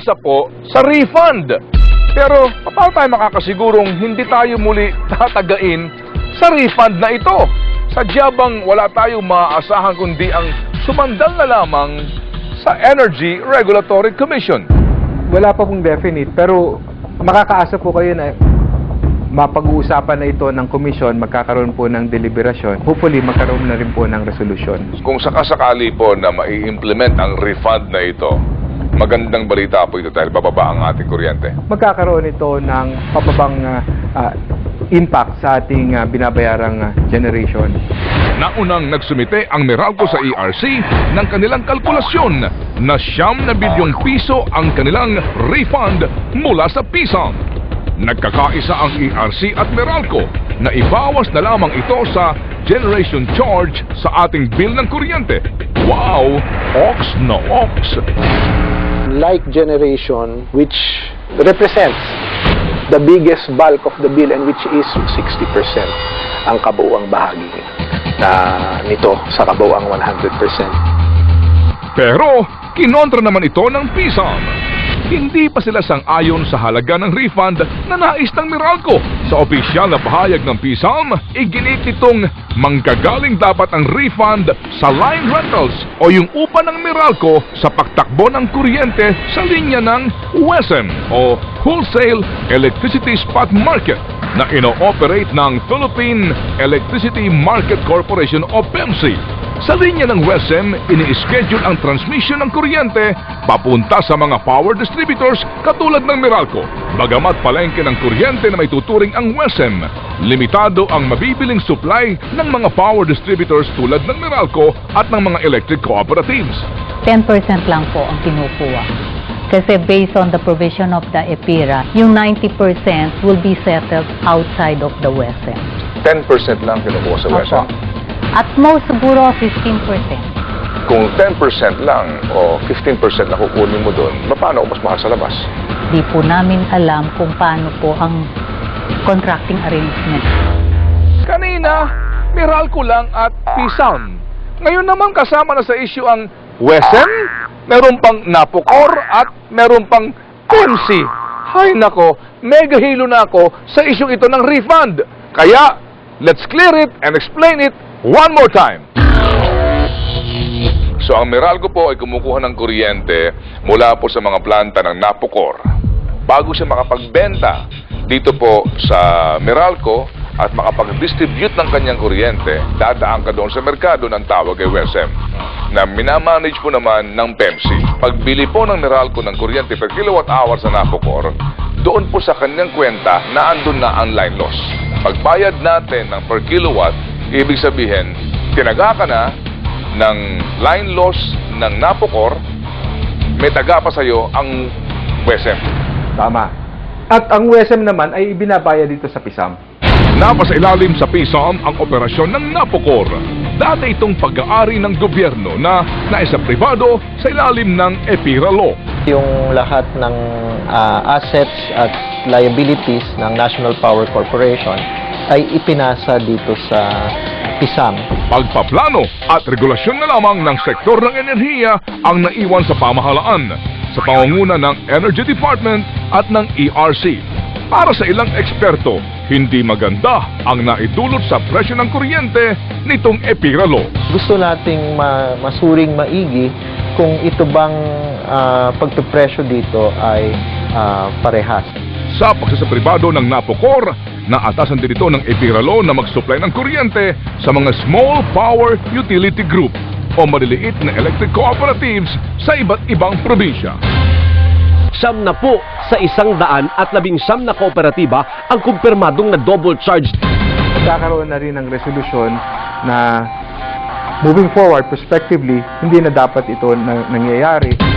isa po sa refund. Pero paano tayo makakasigurong hindi tayo muli tatagain sa refund na ito? Sadyabang wala tayong maaasahan kundi ang sumandal na lamang sa Energy Regulatory Commission. Wala pa pong definite, pero makakaasa po kayo na mapag-uusapan na ito ng komisyon, magkakaroon po ng deliberasyon. Hopefully, magkaroon na rin po ng resolusyon. Kung sakasakali po na mai-implement ang refund na ito, magandang balita po ito dahil bababa ang ating kuryente. Magkakaroon ito ng pababang ah, ah, impact sa ating ah, binabayarang ah, generation. Naunang nagsumite ang Meralco sa ERC ng kanilang kalkulasyon na siyam na bilyong piso ang kanilang refund mula sa PISA. Nagkakaisa ang ERC at Meralco na ibawas na lamang ito sa generation charge sa ating bill ng kuryente. Wow! Ox na ox! Like generation which represents the biggest bulk of the bill and which is 60% ang kabuuang bahagi na nito sa kabuuang 100%. Pero, kinontra naman ito ng PISAM. Hindi pa sila sang-ayon sa halaga ng refund na nais ng Meralco. Sa opisyal na pahayag ng PISAM, iginit nitong manggagaling dapat ang refund sa line rentals o yung upa ng Meralco sa pagtakbo ng kuryente sa linya ng WESM o Wholesale Electricity Spot Market na ino-operate ng Philippine Electricity Market Corporation o PEMC. Sa linya ng WESM, ini-schedule ang transmission ng kuryente papunta sa mga power distributors katulad ng Meralco. Bagamat palengke ng kuryente na may tuturing ang WESM, limitado ang mabibiling supply ng mga power distributors tulad ng Meralco at ng mga electric cooperatives. 10% lang po ang kinukuha. Kasi based on the provision of the EPIRA, yung 90% will be settled outside of the WESM. 10% lang kinukuha sa Opo. At most siguro 15%. Kung 10% lang o 15% na kukunin mo doon, paano mas mahal sa labas? Di po namin alam kung paano po ang contracting arrangement. Kanina, Meralco lang at Pisam. Ngayon naman kasama na sa issue ang WESM, meron pang Napocor at meron pang PEMC. Hay nako, mega hilo na ako sa issue ito ng refund. Kaya, let's clear it and explain it one more time. So ang Meralco po ay kumukuha ng kuryente mula po sa mga planta ng Napocor. Bago siya makapagbenta dito po sa Meralco at makapag-distribute ng kanyang kuryente, dadaan ka doon sa merkado ng tawag ay WESM na minamanage po naman ng PEMC. Pagbili po ng Meralco ng kuryente per kilowatt hour sa Napocor, doon po sa kanyang kwenta na andun na ang line loss. Pagbayad natin ng per kilowatt, ibig sabihin, tinaga ka na ng line loss ng Napocor, may taga pa sa'yo ang WESM. Tama. At ang WSM naman ay ibinabaya dito sa PISAM. Napasa ilalim sa PISAM ang operasyon ng Napocor. Dati itong pag-aari ng gobyerno na naisa privado sa ilalim ng EPIRA Law. yung lahat ng ah, assets at liabilities ng National Power Corporation ay ipinasa dito sa PISAM. Pagpaplano at regulasyon na lamang ng sektor ng enerhiya ang naiwan sa pamahalaan sa pangunguna ng Energy Department at ng ERC. Para sa ilang eksperto, hindi maganda ang naidulot sa presyo ng kuryente nitong EPIRA Law. Gusto nating ma- masuring maigi kung ito bang ah, pagpipresyo dito ay ah, parehas. Sa pagsasapribado ng Napocor, naatasan din ito ng EPIRA Law na mag-supply ng kuryente sa mga small power utility group o maliliit na electric cooperatives sa iba't ibang probinsya. Siyam na po sa isang daan at labing siyam na kooperatiba ang kumpirmadong na double charge Magkakaroon na rin ng resolusyon na moving forward, prospectively, hindi na dapat ito na, nangyayari.